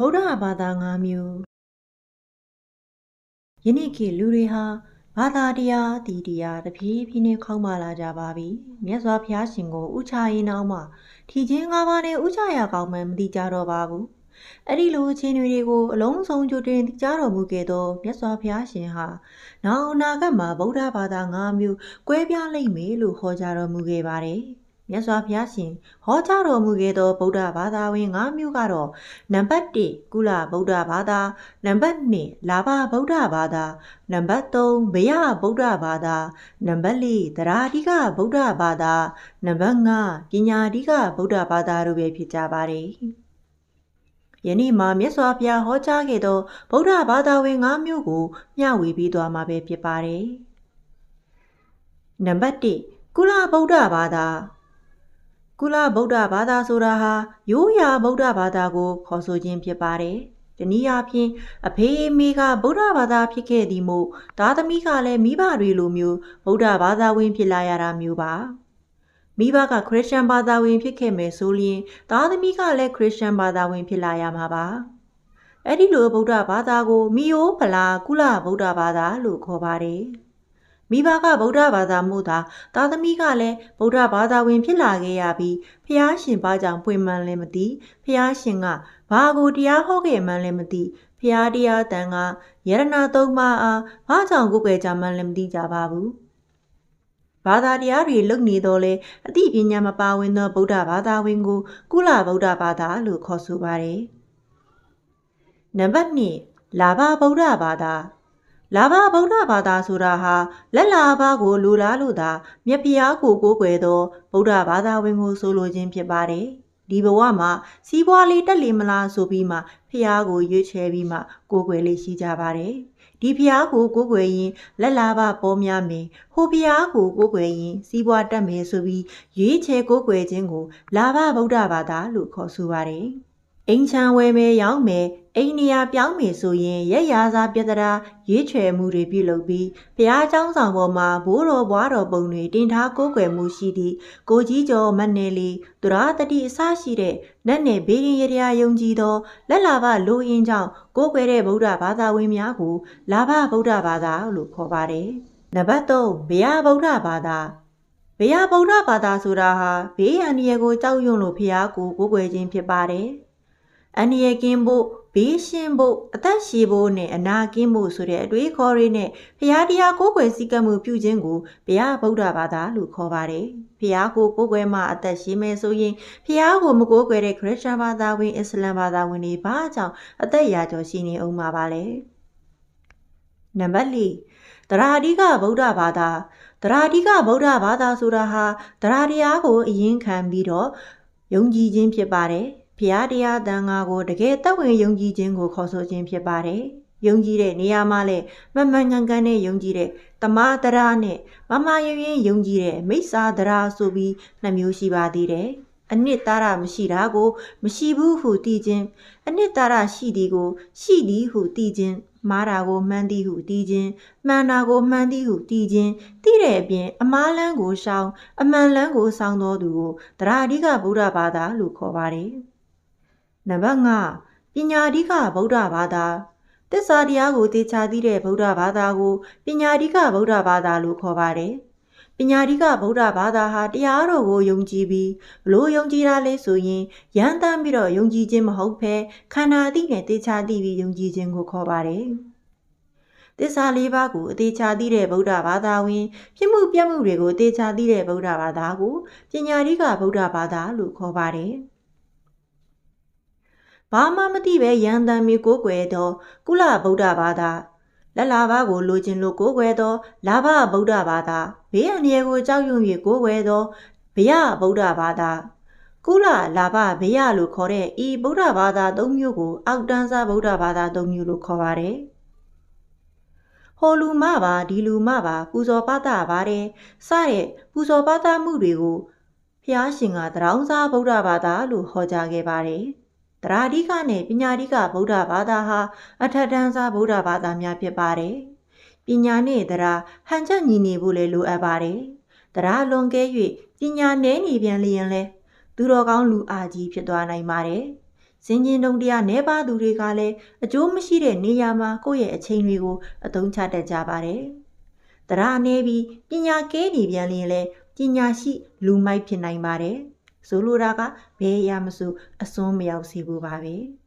ဗုဒ္ဓဘာသာ၅မျိုးယနေ့ခေတ်လူတွေဟာဘာသာတရားအတီတရားတဖြည်းဖြည်းနဲ့ခေါင်းမာလာကြပါပြီမြတ်စွာဘုရားရှင်ကိုဥချရင်နောက်မှထီချင်း၅ပါးနဲ့ဥချရကောင်းမှမသိကြတော့ပါဘူးအဲ့ဒီလိုအခြေအနေတွေကိုအလုံးစုံကြိုတင်သိကြတော်မူခဲ့သောမြတ်စွာဘုရားရှင်ဟာနောက်အနာဂတ်မှာဗုဒ္ဓဘာသာ၅မျိုးကွဲပြားလိမ့်မယ်လို့ဟောကြားတော်မူခဲ့ပါတယ်။ မြတ်စွာဘုရားရှင်ဟောကြားတော်မူခဲ့သောဗုဒ္ဓဘာသာဝင်၅မျိုးကတော့နံပါတ်1ကုလဗုဒ္ဓဘာသာနံပါတ်2လာဘဗုဒ္ဓဘာသာနံပါတ်3ဗယဗုဒ္ဓဘာသာနံပါတ်4သရာဓိကဗုဒ္ဓဘာသာနံပါတ်5ပညာဓိကဗုဒ္ဓဘာသာတို့ပဲဖြစ်ကြပါတယ်ယနေ့မှာမြတ်စွာဘုရားဟောကြားခဲ့သောဗုဒ္ဓဘာသာဝင်၅မျိုးကိုမျှဝေပြီးသွားမှာပဲဖြစ်ပါတယ်နံပါတ်1ကုလဗုဒ္ဓဘာသာ ကုလဗုဒ္ဓဘာသာဆိုတာဟာရိုးရာဗုဒ္ဓဘာသာကို ခေါ်ဆိုခြင်းဖြစ်ပါတယ်။တနည်းအားဖြင့်အဖေအမေကဗုဒ္ဓဘာသာဖြစ်ခဲ့သည်မို့သားသမီးကလည်းမိဘတွေလိုမျိုးဗုဒ္ဓဘာသာဝင်ဖြစ်လာရတာမျိုးပါ။မိဘကခရစ်ယာန်ဘာသာဝင်ဖြစ်ခဲ့မယ်ဆိုရင်သားသမီးကလည်းခရစ်ယာန်ဘာသာဝင်ဖြစ်လာရမှာပါ။အဲ့ဒီလိုဗုဒ္ဓဘာသာကိုမီယိုဖလာကုလဗုဒ္ဓဘာသာလို့ခေါ်ပါတယ်။ မိဘကဗုဒ္ဓဘာသာမှုသာသားသမီးကလည်းဗုဒ္ဓဘာသာဝင် ဖြစ်လာခဲ့ရပြီးဖះရှင်ဘာကြောင့်ပွင့်မှန်လည်းမသိဖះရှင်ကဘာကိုတရားဟောခဲ့မှန်းလည်းမသိဖះတရားတန်ကယရနာသုံးပါးအားဘာကြောင့်ကိုယ်ွယ်ကြမှန်းလည်းမသိကြပါဘူးဘာသာတရားတွေလုံနေတော့လေအသိပညာမပါဝင်သောဗုဒ္ဓဘာသာဝင်ကို ကုလဗုဒ္ဓဘာသာလို့ခေါ်ဆိုပါတယ်နံပါတ်2လာဘဗုဒ္ဓဘာသာ လာဘဗုဒ္ဓဘာသာဆိုတာဟာလက်လာဘကိုလူလားလို့သာမြတ်ဖျားကိုကိုးကွယ်သောဗုဒ္ဓဘာသာဝင်ကိုဆိုလိုခြင်းဖြစ်ပါတယ်။ဒီဘဝမှာစီးပွားလေးတက်လေမလားဆိုပြီးမှဖျားကိုရွေးချယ်ပြီးမှကိုးကွယ်လေးရှိကြပါတယ်။ဒီဖျားကိုကိုးကွယ်ရင်လက်လာဘပေါ်များမယ်။ဟိုဖျားကိုကိုးကွယ်ရင်စီးပွားတက်မယ်ဆိုပြီးရွေးချယ်ကိုးကွယ်ခြင်းကိုလာဘဗုဒ္ဓဘာသာလို့ခေါ်ဆိုပါတယ်။ အိမ်ချံဝယ်မယ်ရောင်းမယ်အိမ်နေရာပြောင်းမယ်ဆိုရင်ရက်ရာစာပြဿနာရွေးချယ်မှုတွေပြုလုပ်ပြီးဘုရားကျောင်းဆောင်ပေါ်မှာဘိုးတော်ဘွားတော်ပုံတွေတင်ထားကိုးကွယ်မှုရှိသည့်ကိုကြီးကျော်မတ်နယ်လီသူရတတိအစရှိတဲ့နတ်နယ်ဘေးရင်ရရာယုံကြည်သောလက်လာဘလိုရင်းကြောင့်ကိုးကွယ်တဲ့ဗုဒ္ဓဘာသာဝင်များကိုလာဘဗုဒ္ဓဘာသာလို့ခေါ်ပါတယ်။နံပါတ်3ဘုရားဗုဒ္ဓဘာသာဘုရားဗုဒ္ဓဘာသာဆိုတာဟာဘေးအန္တရာယ်ကိုကြောက်ရွံ့လို့ဖျားကိုကိုးကွယ်ခြင်းဖြစ်ပါတယ်။ အန္တရာယ်ကင်းဖို့ဘေးရှင်းဖို့အသက်ရှည်ဖို့နဲ့အနာကင်းဖို့ဆိုတဲ့အတွေးခေါ်တွေနဲ့ဘုရားတရားကိုးကွယ်စည်းကမ်းမှုပြုခြင်းကိုဘုရားဗုဒ္ဓဘာသာလို့ခေါ်ပါတယ်။ဘုရားကိုကိုးကွယ်မှအသက်ရှည်မယ်ဆိုရင်ဘုရားကိုမကိုးကွယ်တဲ့ခရစ်ယာန်ဘာသာဝင်အစ္စလာမ်ဘာသာဝင်တွေဘာကြောင့်အသက်ရာကျော်ရှိနေအောင်မှာပါလဲ။နံပါတ်၄တရာအဓိကဗုဒ္ဓဘာသာတရာအဓိကဗုဒ္ဓဘာသာဆိုတာဟာတရာတရားကိုအရင်ခံပြီးတော့ယုံကြည်ခြင်းဖြစ်ပါတယ်။ ဖျားတရားတန်ခါကိုတကယ်သက်ဝင်ယုံကြည်ခြင်းကိုခေါ်ဆိုခြင်းဖြစ်ပါတယ်။ယုံကြည်တဲ့နေရာမှာလည်းမမှန်ကန်ကန်နဲ့ယုံကြည်တဲ့တမာတရာနဲ့မမယရင်ယုံကြည်တဲ့မိစ္ဆာတရာဆိုပြီးနှမျိုးရှိပါသေးတယ်။အနှစ်သာရမရှိတာကို မရှိဘူးဟုသိခြင်းအနှစ်သာရရှိသည်ကို ရှိသည်ဟုသိခြင်းမှားတာကိုမှန်းသည်ဟုသိခြင်းမှန်တာကိုမှန်သည်ဟုသိခြင်းသိတဲ့အပြင် အမားလန်းကိုရှောင် အမှန်လန်းကိုစောင်းတော်သူကိုတရာအဓိကဗုဒ္ဓဘာသာလို့ခေါ်ပါတယ်။ နံပါတ်5ပညာဓိကဗုဒ္ဓဘာသာသစ္စာတရားကိုသိချသိတဲ့ဗုဒ္ဓဘာသာကိုပညာဓိကဗုဒ္ဓဘာသာလို့ခေါ်ပါတယ်ပညာဓိကဗုဒ္ဓဘာသာဟာတရားတော်ကိုယုံကြည်ပြီးဘလို့ယုံကြည်တာလဲဆိုရင်ရန်တမ်းပြီးတော့ယုံကြည်ခြင်းမဟုတ်ဘဲခန္ဓာအသိနဲ့သိချသိပြီးယုံကြည်ခြင်းကိုခေါ်ပါတယ်သစ္စာလေးပါးကိုအသေးချာသိတဲ့ဗုဒ္ဓဘာသာဝင်ဖြစ်မှုပြမှုတွေကိုအသေးချာသိတဲ့ဗုဒ္ဓဘာသာကိုပညာဓိကဗုဒ္ဓဘာသာလို့ခေါ်ပါတယ်။ ဘာမှမသိပဲရန်တမ်းမီကိုးကွယ်သောကုလဗုဒ္ဓဘာသာလက်လာဘကိုလိုချင်လို့ကိုးကွယ်သောလာဘဗုဒ္ဓဘာသာဘေးအန္တရာယ်ကိုကြောက်ရွံ့၍ကိုးကွယ်သောဘယဗုဒ္ဓဘာသာကုလလာဘဘေယလို့ခေါ်တဲ့ဤဗုဒ္ဓဘာသာ၃မျိုးကိုအောက်တန်းစားဗုဒ္ဓဘာသာ၃မျိုးလို့ခေါ်ပါတယ်ဟိုလူမပါဒီလူမပါပူဇော်ပသပါတယ်စတဲ့ပူဇော်ပသမှုတွေကိုဖျားရှင်ကတရောင်းစားဗုဒ္ဓဘာသာလို့ဟောကြားခဲ့ပါတယ်။ ။တရားဓိကနဲ့ပညာဓိကဗုဒ္ဓဘာသာဟာအထက်တန်းစားဗုဒ္ဓဘာသာများဖြစ်ပါတယ်။ပညာနဲ့တရားဟန်ချက်ညီနေဖို့လည်းလိုအပ်ပါတယ်။တရားလွန်ကဲ၍ပညာနည်းနေပြန်လျင်လဲသူတော်ကောင်းလူအာကြီးဖြစ်သွားနိုင်ပါတယ်။စင်ကျင်တုံတရားနဲပါသူတွေကလည်းအကျိုးမရှိတဲ့နေရာမှာကိုယ့်ရဲ့အချိန်တွေကိုအသုံးချတတ်ကြပါတယ်။တရားနည်းပြီးပညာကဲနေပြန်လျင်လဲပညာရှိလူမိုက်ဖြစ်နိုင်ပါတယ်။ ဆိုလိုတာကဘယ်အရာမဆိုအစွန်းမရောက်စေဖို့ပါပဲ။